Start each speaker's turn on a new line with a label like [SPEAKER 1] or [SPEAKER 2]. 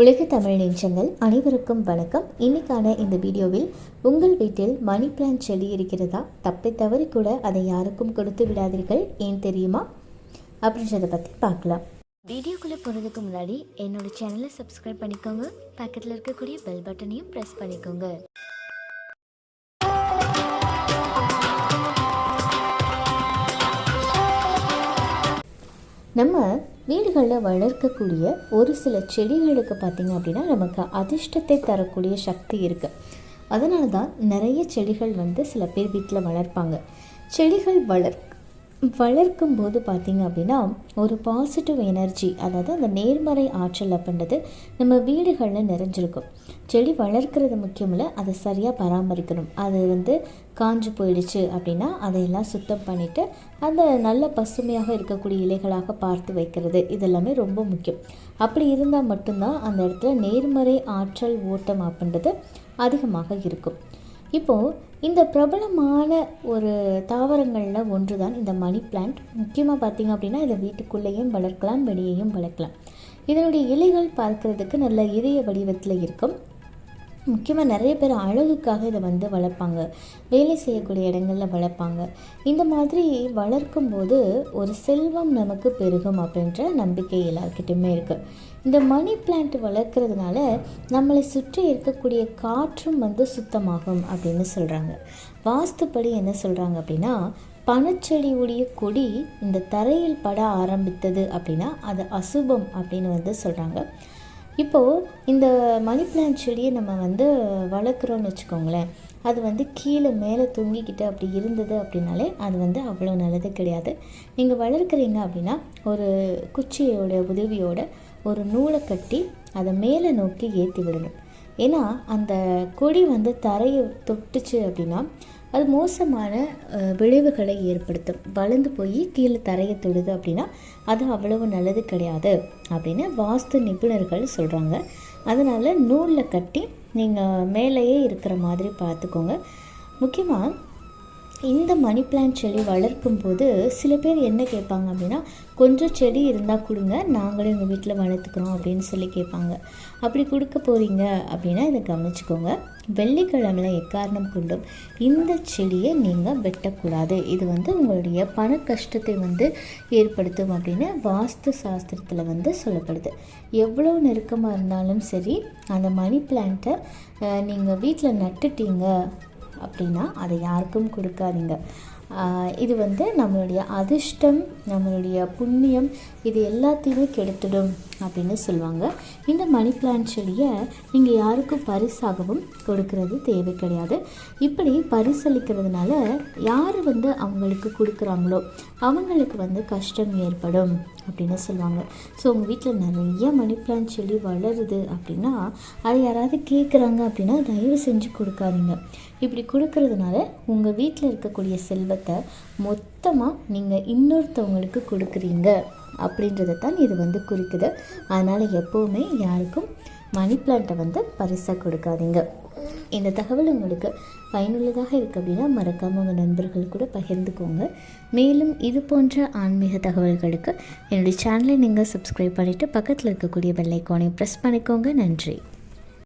[SPEAKER 1] உலக தமிழ் நெஞ்சங்கள் அனைவருக்கும் வணக்கம். இன்னைக்கான இந்த வீடியோவில் உங்கள் வீட்டில் மணி பிளான் செடி இருக்கிறதா? தப்பை தவறி கூட அதை யாருக்கும் கொடுத்து விடாதீர்கள். ஏன் தெரியுமா? அப்படின்றத பற்றி பார்க்கலாம். வீடியோக்குள்ளே போகிறதுக்கு முன்னாடி என்னோட சேனலை சப்ஸ்கிரைப் பண்ணிக்கோங்க. பக்கத்தில் இருக்கக்கூடிய பெல் பட்டனையும் ப்ரெஸ் பண்ணிக்கோங்க. நம்ம வீடுகளில் வளர்க்கக்கூடிய ஒரு சில செடிகளுக்கு பார்த்திங்க அப்படின்னா நமக்கு அதிர்ஷ்டத்தை தரக்கூடிய சக்தி இருக்குது அதனால தான் நிறைய செடிகள் வந்து சில பேர் வீட்டில் வளர்ப்பாங்க. செடிகள் வளர்க்க வளர்க்கும் போது பார்த்திங்க அப்படின்னா ஒரு பாசிட்டிவ் எனர்ஜி அதாவது அந்த நேர்மறை ஆற்றல் அப்படின்றது நம்ம வீடுகளில் நிறைஞ்சிருக்கும். செடி வளர்க்குறது முக்கியம் இல்லை அதை சரியாக பராமரிக்கணும். அது வந்து காஞ்சு போயிடுச்சு அப்படின்னா அதையெல்லாம் சுத்தம் பண்ணிவிட்டு அந்த நல்ல பசுமையாக இருக்கக்கூடிய இலைகளாக பார்த்து வைக்கிறது இதெல்லாமே ரொம்ப முக்கியம். அப்படி இருந்தால் மட்டும்தான் அந்த இடத்துல நேர்மறை ஆற்றல் ஓட்டம் அப்படின்றது அதிகமாக இருக்கும். இப்போது இந்த பிரபலமான ஒரு தாவரங்களில் ஒன்று தான் இந்த மணி பிளான்ட். முக்கியமாக பார்த்திங்க அப்படின்னா இதை வீட்டுக்குள்ளேயும் வளர்க்கலாம் வெளியேயும் வளர்க்கலாம். இதனுடைய இலைகள் பார்க்குறதுக்கு நல்ல இதய வடிவத்தில் இருக்கும். முக்கியமாக நிறைய பேர் அழகுக்காக இதை வந்து வளர்ப்பாங்க. வேலை செய்யக்கூடிய இடங்களில் வளர்ப்பாங்க. இந்த மாதிரி வளர்க்கும் போது ஒரு செல்வம் நமக்கு பெருகும் அப்படின்ற நம்பிக்கை எல்லாருக்கிட்டையுமே இருக்குது இந்த மணி பிளான்ட் வளர்க்குறதுனால நம்மளை சுற்றி இருக்கக்கூடிய காற்றும் வந்து சுத்தமாகும் அப்படின்னு சொல்கிறாங்க வாஸ்துப்படி என்ன சொல்கிறாங்க அப்படின்னா பனச்செடியுடைய கொடி இந்த தரையில் பட ஆரம்பித்தது அப்படின்னா அது அசுபம் அப்படின்னு வந்து சொல்கிறாங்க இப்போது இந்த மணி பிளான்ட் செடியை நம்ம வந்து வளர்க்குறோன்னு வச்சுக்கோங்களேன். அது வந்து கீழே மேலே தொங்கிக்கிட்டு அப்படி இருந்தது அப்படின்னாலே அது வந்து அவ்வளோ நல்லது கிடையாது. நீங்கள் வளர்க்குறீங்க அப்படின்னா ஒரு குச்சியோட உதவியோட ஒரு நூலை கட்டி அதை மேலே நோக்கி ஏற்றி விடணும். ஏன்னா அந்த கொடி வந்து தரையை தொட்டுச்சு அப்படின்னா அது மோசமான விளைவுகளை ஏற்படுத்தும். வளர்ந்து போய் கீழே தரையை தொடுது அப்படின்னா அது அவ்வளவு நல்லது கிடையாது அப்படின்னு வாஸ்து நிபுணர்கள் சொல்கிறாங்க அதனால் நூலில் கட்டி நீங்கள் மேலேயே இருக்கிற மாதிரி பார்த்துக்கோங்க. முக்கியமாக இந்த மணி பிளான்ட் செடி வளர்க்கும் போது சில பேர் என்ன கேட்பாங்க அப்படின்னா கொஞ்சம் செடி இருந்தால் கொடுங்க நாங்களும் எங்கள் வீட்டில் வளர்த்துக்கிறோம் அப்படின்னு சொல்லி கேட்பாங்க. அப்படி கொடுக்க போகிறீங்க அப்படின்னா இதை கவனிச்சுக்கோங்க. வெள்ளிக்கிழமையில் எக்காரணம் கொண்டும் இந்த செடியை நீங்கள் வெட்டக்கூடாது. இது வந்து உங்களுடைய பண கஷ்டத்தை வந்து ஏற்படுத்தும் அப்படின்னு வாஸ்து சாஸ்திரத்தில் வந்து சொல்லப்படுது. எவ்வளோ நெருக்கமாக இருந்தாலும் சரி அந்த மணி பிளான்ட்டை நீங்கள் வீட்டில் நட்டுட்டீங்க அப்படின்னா அதை யாருக்கும் கொடுக்காதீங்க. இது வந்து நம்மளுடைய அதிர்ஷ்டம் நம்மளுடைய புண்ணியம் இது எல்லாத்தையுமே கெடுத்துடும் அப்படின்னு சொல்லுவாங்க. இந்த மணி பிளான் செடியை நீங்கள் யாருக்கும் பரிசாகவும் கொடுக்கறது தேவை கிடையாது. இப்படி பரிசளிக்கிறதுனால யார் வந்து அவங்களுக்கு கொடுக்குறாங்களோ அவங்களுக்கு வந்து கஷ்டம் ஏற்படும் அப்படின்னு சொல்லுவாங்க. ஸோ உங்கள் வீட்டில் நிறைய மணி பிளான் செடி வளருது அப்படின்னா அதை யாராவது கேட்குறாங்க அப்படின்னா தயவு செஞ்சு கொடுக்காதீங்க. இப்படி கொடுக்கறதுனால உங்கள் வீட்டில் இருக்கக்கூடிய செல்வத்தை மொத்தமாக நீங்கள் இன்னொருத்தவங்களுக்கு கொடுக்குறீங்க. அப்படின்றத தான் இது வந்து குறிக்குது. அதனால் எப்போவுமே யாருக்கும் மணி பிளான்ட்டை வந்து பரிசாக கொடுக்காதீங்க. இந்த தகவல் உங்களுக்கு பயனுள்ளதாக இருக்குது அப்படின்னா மறக்காமல் உங்கள் நண்பர்கள் கூட பகிர்ந்துக்கோங்க. மேலும் இது போன்ற ஆன்மீக தகவல்களுக்கு என்னுடைய சேனலை நீங்கள் சப்ஸ்கிரைப் பண்ணிவிட்டு பக்கத்தில் இருக்கக்கூடிய பெல்லைக்கானையும் ப்ரெஸ் பண்ணிக்கோங்க. நன்றி.